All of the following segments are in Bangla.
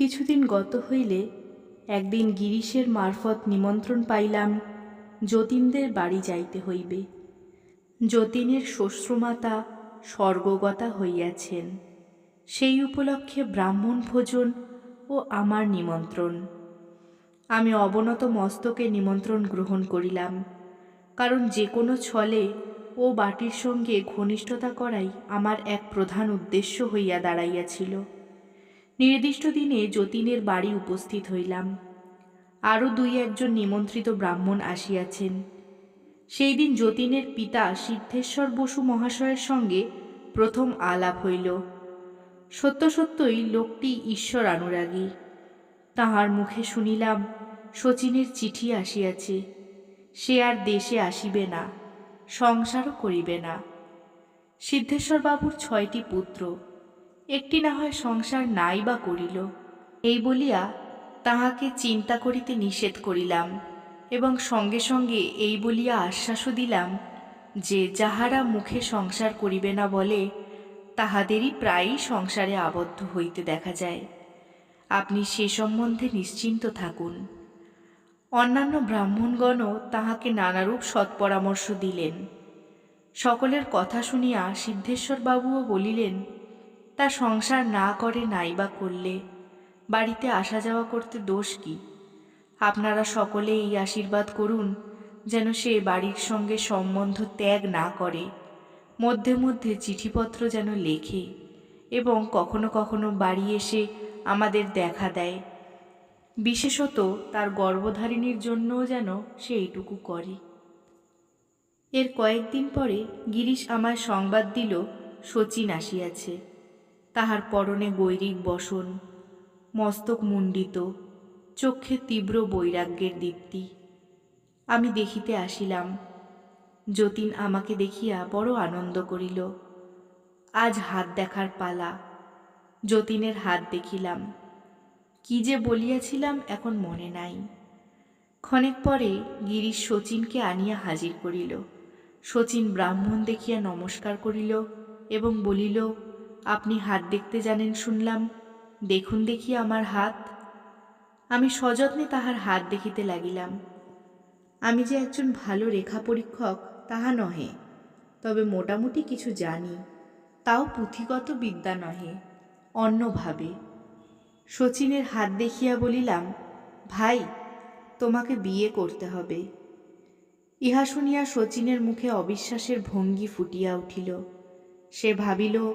কিছুদিন গত হইলে একদিন গিরিশের মারফত নিমন্ত্রণ পাইলাম যতীনদের বাড়ি যাইতে হইবে। যতীনের শ্বশ্রুমাতা স্বর্গগতা হইয়াছেন। সেই উপলক্ষে ব্রাহ্মণ ভোজন ও আমার নিমন্ত্রণ। আমি অবনত মস্তকে নিমন্ত্রণ গ্রহণ করিলাম, কারণ যে কোনো ছলে ও বাটির সঙ্গে ঘনিষ্ঠতা করাই আমার এক প্রধান উদ্দেশ্য হইয়া দাঁড়াইয়াছিল। নির্দিষ্ট দিনে যতীনের বাড়ি উপস্থিত হইলাম। আরও দুই একজন নিমন্ত্রিত ব্রাহ্মণ আসিয়াছেন। সেই দিন যতীনের পিতা সিদ্ধেশ্বর বসু মহাশয়ের সঙ্গে প্রথম আলাপ হইল। সত্য সত্যই লোকটি ঈশ্বর অনুরাগী। তাহার মুখে শুনিলাম শচীনের চিঠি আসিয়াছে। সে আর দেশে আসিবে না, সংসারও করিবে না। সিদ্ধেশ্বরবাবুর ছয়টি পুত্র। একটি না হয় সংসার নাই বা করিল। এই বলিয়া তাহাকে চিন্তা করিতে নিষেধ করিলাম এবং সঙ্গে সঙ্গে এই বলিয়া আশ্বাসও দিলাম যে যাহারা মুখে সংসার করিবে না বলে, তাহাদেরই প্রায়ই সংসারে আবদ্ধ হইতে দেখা যায়। আপনি সে সম্বন্ধে নিশ্চিন্ত থাকুন। অন্যান্য ব্রাহ্মণগণও তাহাকে নানারূপ সৎপরামর্শ দিলেন। সকলের কথা শুনিয়া সিদ্ধেশ্বরবাবুও বলিলেন তা সংসার না করে নাই বা করলে, বাড়িতে আসা যাওয়া করতে দোষ কি? আপনারা সকলে এই আশীর্বাদ করুন যেন সে বাড়ির সঙ্গে সম্বন্ধ ত্যাগ না করে, মধ্যে মধ্যে চিঠিপত্র যেন লেখে এবং কখনো কখনো বাড়ি এসে আমাদের দেখা দেয়। বিশেষত তার গর্ভধারিণীর জন্যও যেন সে এইটুকু করে। এর কয়েকদিন পরে গিরিশ আমায় সংবাদ দিল, শচীন আসিয়াছে। তাহার পরনে গৈরিক বসন, মস্তক মুণ্ডিত চক্ষে তীব্র বৈরাগ্যের দীপ্তি। আমি দেখিতে আসিলাম, যতীন আমাকে দেখিয়া বড় আনন্দ করিল। আজ হাত দেখার পালা, যতীনের হাত দেখিলাম। কি যে বলিয়াছিলাম এখন মনে নাই। ক্ষণেক পরে গিরিশ শচীনকে আনিয়া হাজির করিল। শচীন ব্রাহ্মণ দেখিয়া নমস্কার করিল এবং বলিল আপনি হাত দেখতে জানেন শুনলাম। দেখুন দেখি আমার হাত। আমি সযত্নে তাহার হাত দেখিতে লাগিলাম। আমি যে একজন ভালো রেখা পরীক্ষক, তাহা নহে। তবে মোটামুটি কিছু জানি। তাও পুঁথিগত বিদ্যা নহে, অন্যভাবে। শচীনের হাত দেখিয়া বলিলাম, ভাই, তোমাকে বিয়ে করতে হবে। ইহা শুনিয়া শচীনের মুখে অবিশ্বাসের ভঙ্গি ফুটিয়া উঠিল। সে ভাবিল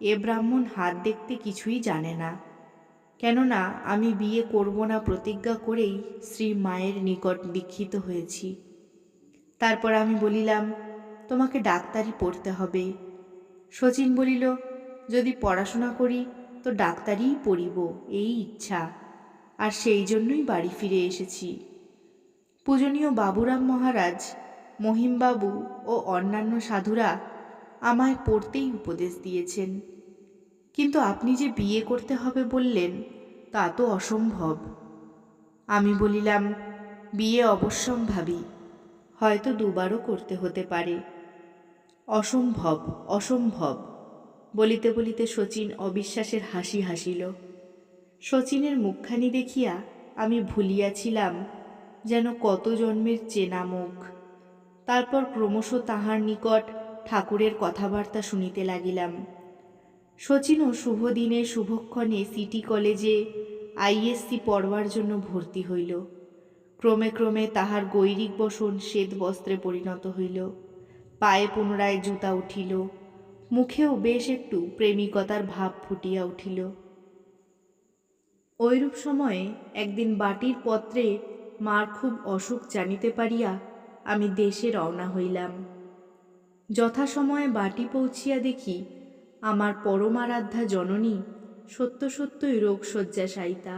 এ ব্রাহ্মণ হাত দেখতে কিছুই জানে না। কেননা আমি বিয়ে করব না প্রতিজ্ঞা করেই শ্রী মায়ের নিকট দীক্ষিত হয়েছি। তারপর আমি বলিলাম, তোমাকে ডাক্তারি পড়তে হবে। শচীন বলিল, যদি পড়াশোনা করি তো ডাক্তারিই পড়িব, এই ইচ্ছা। আর সেই জন্যই বাড়ি ফিরে এসেছি। পূজনীয় বাবুরাম মহারাজ, মহিমবাবু ও অন্যান্য সাধুরা আমায় পড়তেই উপদেশ দিয়েছেন। কিন্তু আপনি যে বিয়ে করতে হবে বললেন, তা তো অসম্ভব। আমি বলিলাম, বিয়ে অবশ্যম্ভাবী, হয়তো দুবারও করতে হতে পারে। অসম্ভব অসম্ভব, বলিতে বলিতে শচীন অবিশ্বাসের হাসি হাসিল। শচীনের মুখখানি দেখিয়া আমি ভুলিয়াছিলাম যেন কত জন্মের চেনা মুখ, তারপর ক্রমশ তাহার নিকট ঠাকুরের কথাবার্তা শুনিতে লাগিলাম। শচীনও শুভ দিনে শুভক্ষণে সিটি কলেজে আইএসসি পড়বার জন্য ভর্তি হইল। ক্রমে ক্রমে তাহার গৈরিক বসন শ্বেত বস্ত্রে পরিণত হইল। পায়ে পুনরায় জুতা উঠিল। মুখেও বেশ একটু প্রেমিকতার ভাব ফুটিয়া উঠিল। ঐরূপ সময়ে একদিন বাটির পত্রে মার খুব অসুখ জানিতে পারিয়া আমি দেশে রওনা হইলাম। যথাসময়ে বাটি পৌঁছিয়া দেখি আমার পরমারাধ্যা জননী সত্য সত্যই রোগশয্যাশায়িতা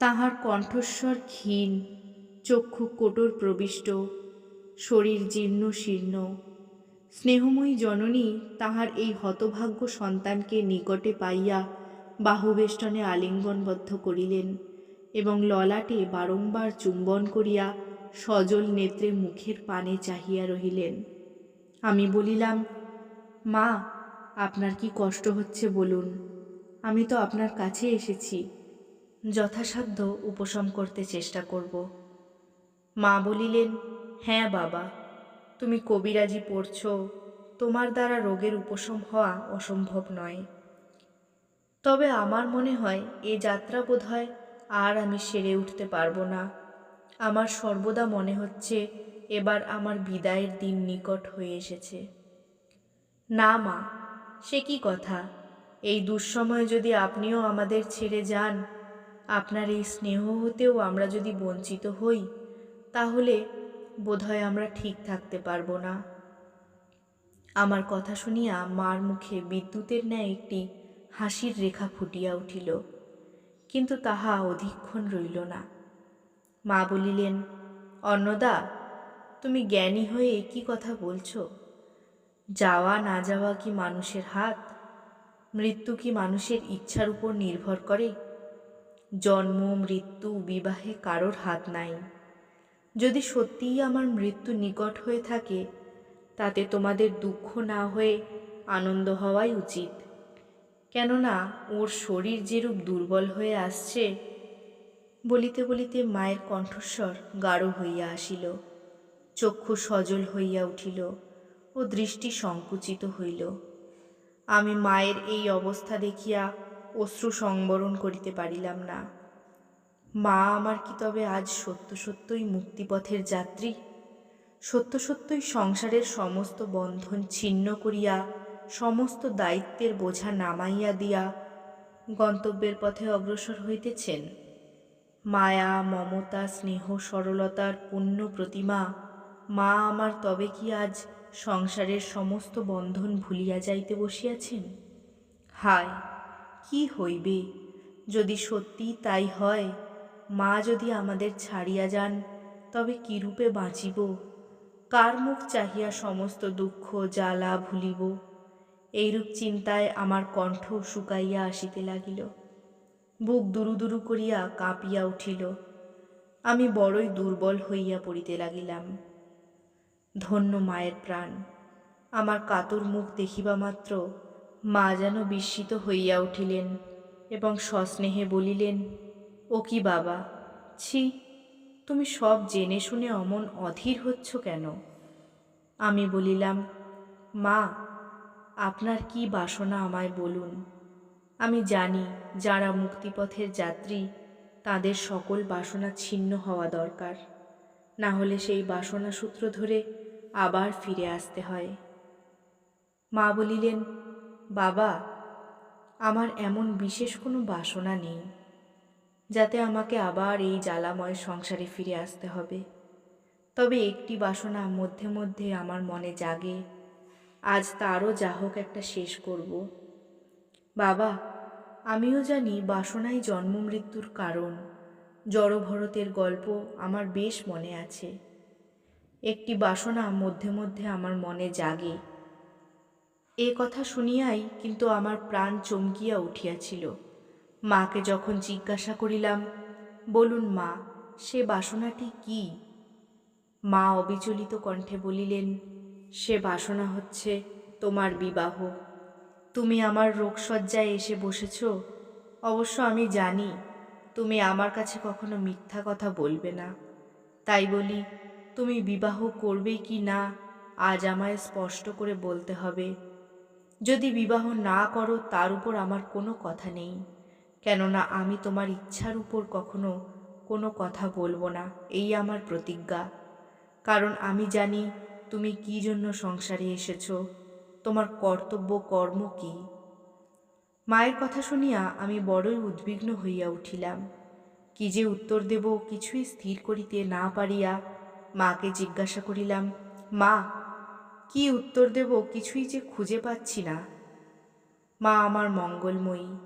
তাহার কণ্ঠস্বর ক্ষীণ, চক্ষু কোটর প্রবিষ্ট, শরীর জীর্ণ শীর্ণ। স্নেহময়ী জননী তাহার এই হতভাগ্য সন্তানকে নিকটে পাইয়া বাহুবেষ্টনে আলিঙ্গনবদ্ধ করিলেন এবং ললাটে বারংবার চুম্বন করিয়া সজল নেত্রে মুখের পানে চাহিয়া রহিলেন। আমি বলিলাম, মা, আপনার কি কষ্ট হচ্ছে বলুন। আমি তো আপনার কাছে এসেছি। যথাসাধ্য উপশম করতে চেষ্টা করব। মা বলিলেন হ্যাঁ বাবা, তুমি কবিরাজি পড়ছ। তোমার দ্বারা রোগের উপশম হওয়া অসম্ভব নয়। তবে আমার মনে হয় এ যাত্রা বোধহয় আর আমি সেরে উঠতে পারব না। আমার সর্বদা মনে হচ্ছে এবার আমার বিদায়ের দিন নিকট হয়ে এসেছে। না মা, সে কি কথা? এই দুঃসময়ে যদি আপনিও আমাদের ছেড়ে যান, আপনার এই স্নেহ হতেও আমরা যদি বঞ্চিত হই, তাহলে বোধহয় আমরা ঠিক থাকতে পারব না। আমার কথা শুনিয়া মার মুখে বিদ্যুতের ন্যায় একটি হাসির রেখা ফুটিয়া উঠিল, কিন্তু তাহা অধিকক্ষণ রইল না। মা বলিলেন, অন্নদা তুমি জ্ঞানী হয়ে একই কথা বলছো। যাওয়া না যাওয়া কি মানুষের হাত? মৃত্যু কি মানুষের ইচ্ছার উপর নির্ভর করে? জন্ম, মৃত্যু, বিবাহে কারোর হাত নাই। যদি সত্যিই আমার মৃত্যু নিকট হয়ে থাকে, তাতে তোমাদের দুঃখ না হয়ে আনন্দ হওয়াই উচিত। কেননা, ওর শরীর যেরূপ দুর্বল হয়ে আসছে, বলিতে বলিতে মায়ের কণ্ঠস্বর গাঢ় হইয়া আসিল। চক্ষু সজল হইয়া উঠিল ও দৃষ্টি সংকুচিত হইল। আমি মায়ের এই অবস্থা দেখিয়া অশ্রু সংবরণ করিতে পারিলাম না। মা আমার কি তবে আজ সত্য সত্যই মুক্তিপথের যাত্রী? সত্য সত্যই সংসারের সমস্ত বন্ধন ছিন্ন করিয়া, সমস্ত দায়িত্বের বোঝা নামাইয়া দিয়া গন্তব্যের পথে অগ্রসর হইতেছেন? মায়া, মমতা, স্নেহ, সরলতার পূর্ণ প্রতিমা মা আমার তবে কি আজ সংসারের সমস্ত বন্ধন ভুলিয়া যাইতে বসিয়াছেন? হায়, কি হইবে? যদি সত্যি তাই হয়, মা যদি আমাদের ছাড়িয়া যান, তবে কিরূপে বাঁচিব? কার মুখ চাহিয়া সমস্ত দুঃখ, জ্বালা ভুলিব? এইরূপ চিন্তায় আমার কণ্ঠ শুকাইয়া আসিতে লাগিল। বুক দুরু দুরু করিয়া কাঁপিয়া উঠিল। আমি বড়ই দুর্বল হইয়া পড়িতে লাগিলাম। ধন্য মায়ের প্রাণ। আমার কাতর মুখ দেখিবা মাত্র মা যেন বিস্মিত হইয়া উঠিলেন এবং সস্নেহে বলিলেন, ও কি বাবা, ছি, তুমি সব জেনে শুনে অমন অধীর হচ্ছ কেন? আমি বলিলাম, মা, আপনার কি বাসনা আমায় বলুন। আমি জানি যারা মুক্তিপথের যাত্রী, তাদের সকল বাসনা ছিন্ন হওয়া দরকার। না হলে সেই বাসনা সূত্র ধরে আবার ফিরে আসতে হয়। মা বলিলেন, বাবা, আমার এমন বিশেষ কোনো বাসনা নেই, যাতে আমাকে আবার এই জ্বালাময় সংসারে ফিরে আসতে হবে। তবে একটি বাসনা মধ্যে মধ্যে আমার মনে জাগে, আজ তারও যা হোক একটা শেষ করব। বাবা, আমিও জানি বাসনাই জন্ম মৃত্যুর কারণ, জড়ভরতের গল্প আমার বেশ মনে আছে। একটি বাসনা মধ্যে মধ্যে আমার মনে জাগে। এ কথা শুনিয়াই কিন্তু আমার প্রাণ চমকিয়া উঠিয়াছিল। মাকে যখন জিজ্ঞাসা করিলাম, বলুন মা, সে বাসনাটি কি? মা অবিচলিত কণ্ঠে বলিলেন, সে বাসনা হচ্ছে তোমার বিবাহ। তুমি আমার রোগসজ্জায় এসে বসেছ। অবশ্য আমি জানি, তুমি আমার কাছে কখনো মিথ্যা কথা বলবে না। তাই বলি তুমি বিবাহ করবে কি না, আজ আমায় স্পষ্ট করে বলতে হবে। যদি বিবাহ না করো, তার উপর আমার কোনো কথা নেই। কেননা, আমি তোমার ইচ্ছার উপর কখনো কোনো কথা বলব না। এই আমার প্রতিজ্ঞা। কারণ, আমি জানি তুমি কি জন্য সংসারে এসেছ। তোমার কর্তব্য, কর্ম কি? মায়ের কথা শুনিয়া আমি বড়ই উদ্বিগ্ন হইয়া উঠিলাম। কি যে উত্তর দেব, কিছুই স্থির করিতে না পারিয়া মাকে জিজ্ঞাসা করিলাম, মা, কি উত্তর দেব কিছুই যে খুঁজে পাচ্ছি না? মা আমার মঙ্গলময়ী,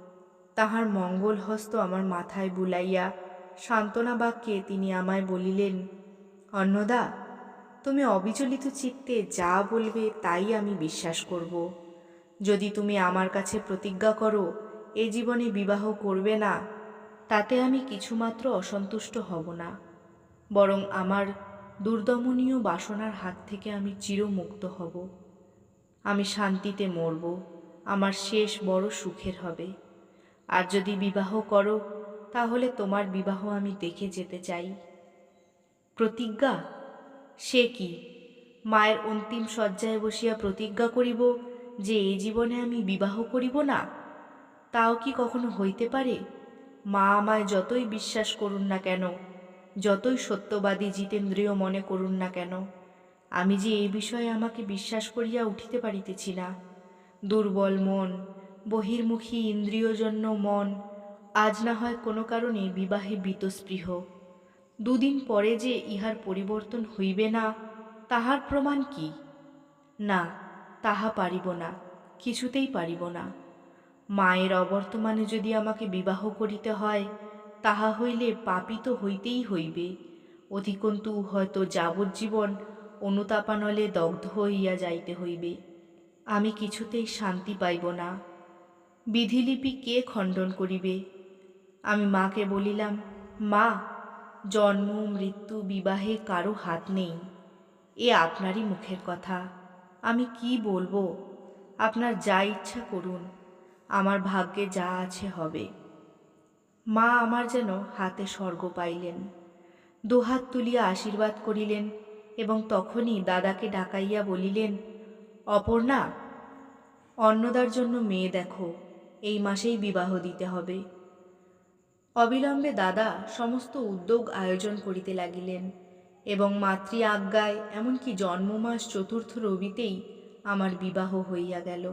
তাহার মঙ্গল হস্ত আমার মাথায় বুলাইয়া সান্ত্বনা বাক্যে তিনি আমায় বলিলেন, অন্নদা, তুমি অবিচলিত চিত্তে যা বলবে তাই আমি বিশ্বাস করব। যদি তুমি আমার কাছে প্রতিজ্ঞা করো, এ জীবনে বিবাহ করবে না, তাতে আমি কিছুমাত্র অসন্তুষ্ট হব না। বরং আমার দুর্দমনীয় বাসনার হাত থেকে আমি চিরমুক্ত হব। আমি শান্তিতে মরব। আমার শেষ বড় সুখের হবে। আর যদি বিবাহ করো, তাহলে তোমার বিবাহ আমি দেখে যেতে চাই। প্রতিজ্ঞা? সে কি? মায়ের অন্তিম শয্যায় বসিয়া প্রতিজ্ঞা করিব যে এই জীবনে আমি বিবাহ করিব না? তাও কি কখনো হইতে পারে? মা আমায় যতই বিশ্বাস করুন না কেন যতই সত্যবাদী জিতেন্দ্রীয় মনে করুন না কেন, আমি যে এই বিষয়ে আমাকে বিশ্বাস করিয়া উঠিতে পারিতেছি না। দুর্বল মন, বহির্মুখী ইন্দ্রিয়জন্য মন, আজ না হয় কোনো কারণে বিবাহে বীতস্পৃহ। দুদিন পরে যে ইহার পরিবর্তন হইবে না, তাহার প্রমাণ কি? না, তাহা পারিব না, কিছুতেই পারিব না। মায়ের অবর্তমানে যদি আমাকে বিবাহ করিতে হয় তাহা হইলে পাপিত হইতেই হইবে। অধিকন্তু হয়তো যাবজ্জীবন অনুতাপানলে দগ্ধ হইয়া যাইতে হইবে। আমি কিছুতেই শান্তি পাইব না। বিধিলিপি কে খণ্ডন করিবে? আমি মাকে বলিলাম, মা, জন্ম, মৃত্যু, বিবাহে কারও হাত নেই। এ আপনারই মুখের কথা। আমি কি বলব? আপনার যা ইচ্ছা করুন। আমার ভাগ্যে যা আছে হবে। মা আমার যেন হাতে স্বর্গ পাইলেন। দুহাত তুলিয়া আশীর্বাদ করিলেন এবং তখনই দাদাকে ডাকাইয়া বলিলেন, অপর্ণা, অন্নদার জন্য মেয়ে দেখো, এই মাসেই বিবাহ দিতে হবে অবিলম্বে দাদা সমস্ত উদ্যোগ আয়োজন করিতে লাগিলেন এবং মাতৃ আজ্ঞায় এমনকি জন্মমাস চতুর্থ রবিতেই আমার বিবাহ হইয়া গেল।